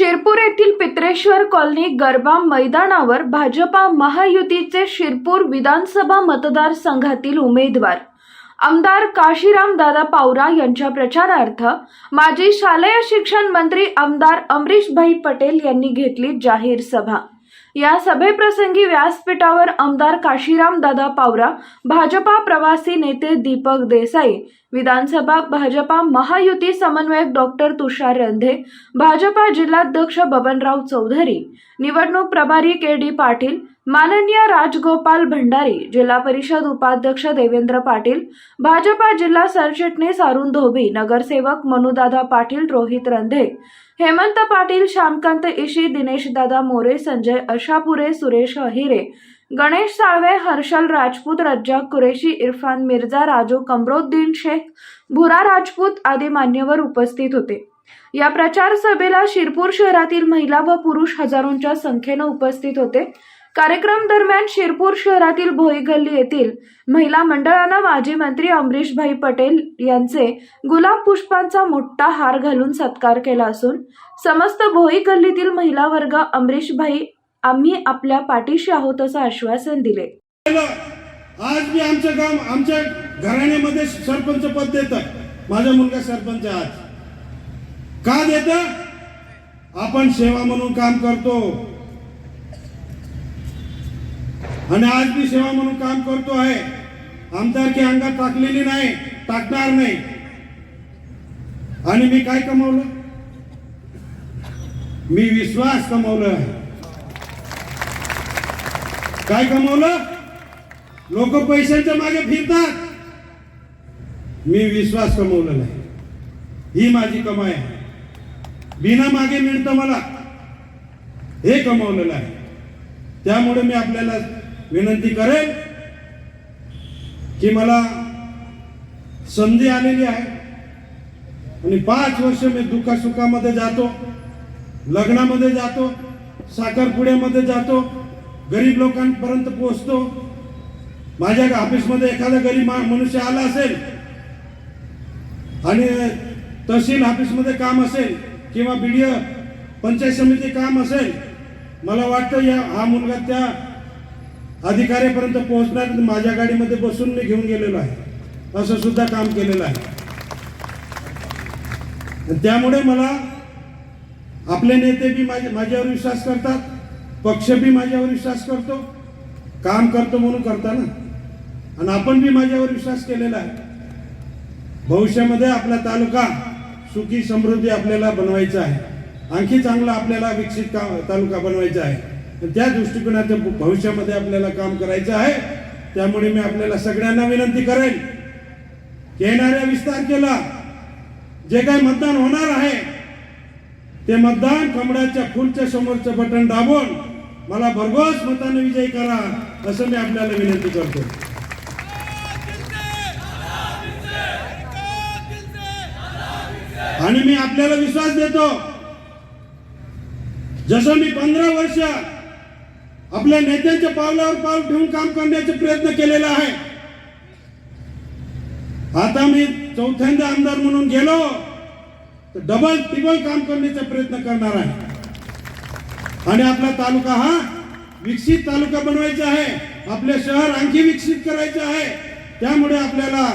शिरपूर येथील पित्रेश्वर कॉलनी गरबा मैदानावर भाजपा महायुतीचे शिरपूर विधानसभा मतदारसंघातील उमेदवार. आमदार काशीराम दादा पावरा यांच्या प्रचारार्थ माजी शालेय शिक्षण मंत्री आमदार अमरीशभाई पटेल यांनी घेतली जाहीर सभा. या सभेप्रसंगी व्यासपीठावर आमदार काशीराम दादा पावरा भाजपा प्रवासी नेते दीपक देसाई विधानसभा भाजपा महायुती समन्वयक डॉक्टर तुषार रंधे भाजपा जिल्हाध्यक्ष बबनराव चौधरी निवडणूक प्रभारी के डी पाटील माननीय राजगोपाल भंडारी जिल्हा परिषद उपाध्यक्ष देवेंद्र पाटील भाजपा जिल्हा सरचिटणीस अरुण धोबी नगरसेवक मनुदादा पाटील रोहित रंधे हेमंत पाटील श्यामकांत इशी दिनेशदादा मोरे संजय अशापुरे सुरेश अहिरे गणेश साळवे हर्षल राजपूत रज्जाक कुरेशी इरफान मिर्झा राजू कमरोद्दीन शेख भुरा राजपूत आदी मान्यवर उपस्थित होते. या प्रचार सभेला शिरपूर शहरातील महिला व पुरुष हजारोंच्या संख्येनं उपस्थित होते. कार्यक्रम दरम्यान शिरपूर शहरातील भोई गल्ली येथील महिला मंडळानं माजी मंत्री अमरीशभाई पटेल यांचे गुलाब पुष्पांचा मोठा हार घालून सत्कार केला असून समस्त भोई गल्लीतील महिला वर्ग अमरीशभाई आम्ही आपल्या पाठीशी आहोत असं आश्वासन दिले. आज मी आमचं काम आमच्या घराण्यामध्ये सरपंच पद देत माझा मुलगा सरपंच आज. का देत? आपण सेवा म्हणून काम करतो. आणि आज मी सेवा म्हणून काम करतो आहे. आमदारकी अंगात टाकलेली नाही टाकणार नाही. आणि मी काय कमावलं? मी विश्वास कमवलं आहे. काय कमावलं? लोक पैशांच्या मागे फिरतात. मी विश्वास कमवला नाही. ही माझी कमाई आहे. बिना मागे मिळतं मला. हे कमवलेलं आहे. त्यामुळे मी आपल्याला विनंती करेन की मला संधी आलेली आहे. आणि पाच वर्ष मी दुःखासुखामध्ये जातो लग्नामध्ये जातो साखरपुड्यामध्ये जातो गरीब लोकांपर्यंत पोहोचतो. माझ्या ऑफिसमध्ये एखादा गरीब मा- मनुष्य आला असेल आणि तहसील ऑफिसमध्ये काम असेल किंवा बीडीओ पंचायत समिती काम असेल मला वाटतं या हा मुलगा त्या अधिकाऱ्यापर्यंत पोहोचणार माझ्या गाडीमध्ये बसून मी घेऊन गेलेलो आहे. असं सुद्धा काम केलेलं आहे. त्यामुळे मला आपले नेते बी माझ्या माझ्यावर विश्वास करतात पक्ष बी माझ्यावर विश्वास करतो काम करतो म्हणून करता ना आणि आपण बी माझ्यावर विश्वास केलेला आहे. भविष्यामध्ये आपला तालुका सुखी समृद्धी आपल्याला बनवायचा आहे. आणखी चांगला आपल्याला विकसित का तालुका बनवायचा आहे. त्या दृष्टिकोनातून भविष्यामध्ये आपल्याला काम करायचं आहे. त्यामुळे मी आपल्याला सगळ्यांना विनंती करेन. येणाऱ्या विस्तार केला जे काही मतदान होणार आहे ते मतदान कमळाच्या फुलच्या समोरचं बटन दाबून मला भरघोस मताने विजयी करा असं मी आपल्याला विनंती करतो. आणि मी आपल्याला विश्वास देतो. जसं मी पंधरा वर्ष आपल्या नेत्यांच्या पावलावर पाऊल ठेवून काम करण्याचा प्रयत्न केलेला आहे. आता मी चौथ्यांदा आमदार म्हणून गेलो तर डबल टिबल काम करण्याचा प्रयत्न करणार आहे. आणि आपला तालुका हा विकसित तालुका बनवायचा आहे. आपले शहर आणखी विकसित करायचं आहे. त्यामुळे आपल्याला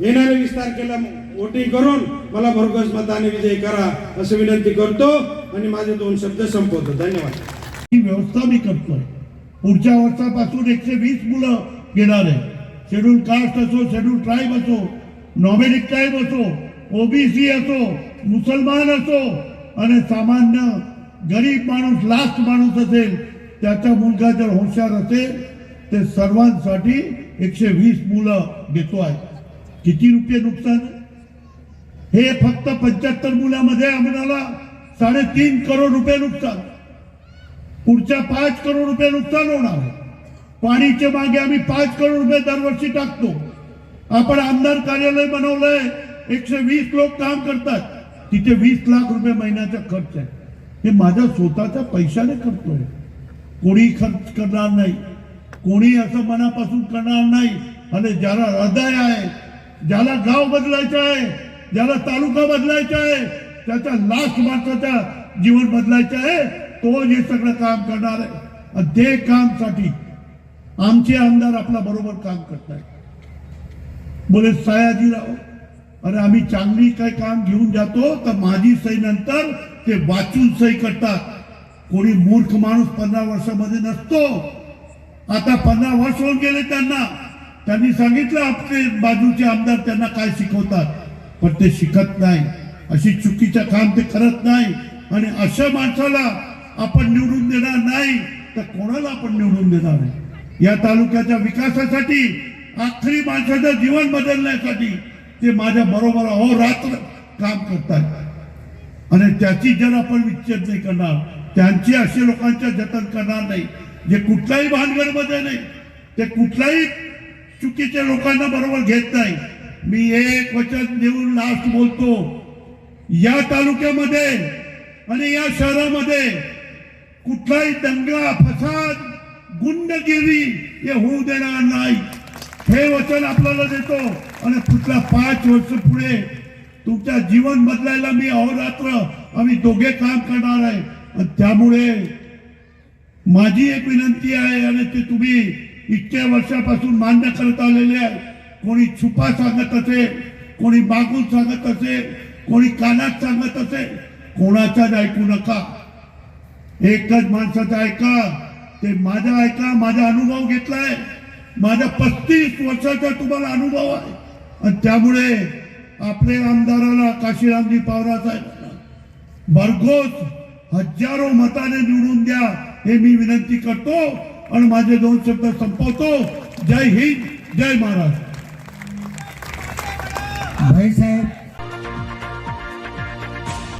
येणारे विस्तार केला वोटिंग करून मला भरघोस मताने विजयी करा असं विनंती करतो. आणि माझे दोन शब्द संपवतो. धन्यवाद. ही व्यवस्था मी करतोय. पुढच्या वर्षापासून एकशे वीस मुलं घेणार आहे शेड्यूल कास्ट असो शेड्यूल ट्राईब असो नॉमेडिक ट्राईब असो ओबीसी असो मुसलमान असो आणि सामान्य गरीब माणूस लास्ट माणूस असेल त्याचा मुलगा जर हुशार असेल ते सर्वांसाठी एकशे वीस मुलं घेतो आहे. किती रुपये नुकसान? हे फक्त पंच्याहत्तर मुलामध्ये आम्हाला साडेतीन करोड रुपये नुकसान. पुढच्या पाच करोड रुपये नुकसान होणार आहे. पाणीचे मागे आम्ही पाच करोड रुपये दरवर्षी टाकतो. आपण आमदार कार्यालय बनवलंय. एकशे वीस लोक काम करतात. तिथे वीस लाख रुपये महिन्याचा खर्च आहे. हे माझ्या स्वतःच्या पैशाने करतोय. कोणी खर्च करणार नाही. कोणी असं मनापासून करणार नाही. आणि ज्याला हृदय आहे ज्याला गाव बदलायचं आहे ज्याला तालुका बदलायचा आहे त्याच्या लास्ट माणसाचा जीवन बदलायचं आहे. तो हे सगळं काम करणार आहे? आणि ते कामसाठी आमचे आमदार आपल्या बरोबर काम करतायत. बोले सयाजीराव अरे आम्ही चांगली काही काम घेऊन जातो तर माझी सही नंतर ते वाचून सही करतात. कोणी मूर्ख माणूस पंधरा वर्षामध्ये नसतो. आता पंधरा वर्ष होऊन गेले त्यांना. त्यांनी सांगितलं आपले बाजूचे आमदार त्यांना काय शिकवतात. पण ते शिकत नाही. अशी चुकीचं काम ते करत नाही. आणि अशा माणसाला आपण निवडून देणार नाही तर कोणाला आपण निवडून देणार नाही? या तालुक्याच्या विकासासाठी आखरी माणसाचं जीवन बदलण्यासाठी ते माझ्या बरोबर अहोरात्र काम करतात. आणि त्याची जर आपण विच्छेद नाही करणार त्यांची असे लोकांच्या जतन करणार नाही जे कुठल्याही भानगडमध्ये नाही ते कुठल्याही चुकीच्या लोकांना बरोबर घेत नाही. मी एक वचन देऊन लास्ट बोलतो या तालुक्यामध्ये आणि या शहरामध्ये कुठलाही दंगा फसाद गुंडगिरी हे होऊ देणार नाही. हे वचन आपल्याला देतो. आणि पुढच्या पाच वर्ष पुढे तुमच्या जीवन बदलायला मी अहोरात्र आम्ही दोघे काम करणार आहे. आणि त्यामुळे माझी एक विनंती आहे आणि ते तुम्ही इतक्या वर्षापासून मान्य करत आलेले आहे. कोणी छुपा सांगत असेल कोणी मागून सांगत असेल कोणी कानात सांगत असेल कोणाचाच ऐकू नका. एकच माणसाचं ऐका. ते माझा ऐका माझा अनुभव घेतलाय. माझा पस्तीस वर्षाचा तुम्हाला अनुभव आहे. आणि त्यामुळे आपले आमदाराला काशीरामजी पवार साहेबांना भरघोस हजारो मताने निवडून द्या हे मी विनंती करतो. आणि माझे दोन शब्द संपवतो. जय हिंद जय महाराष्ट्र. भाईसाहेब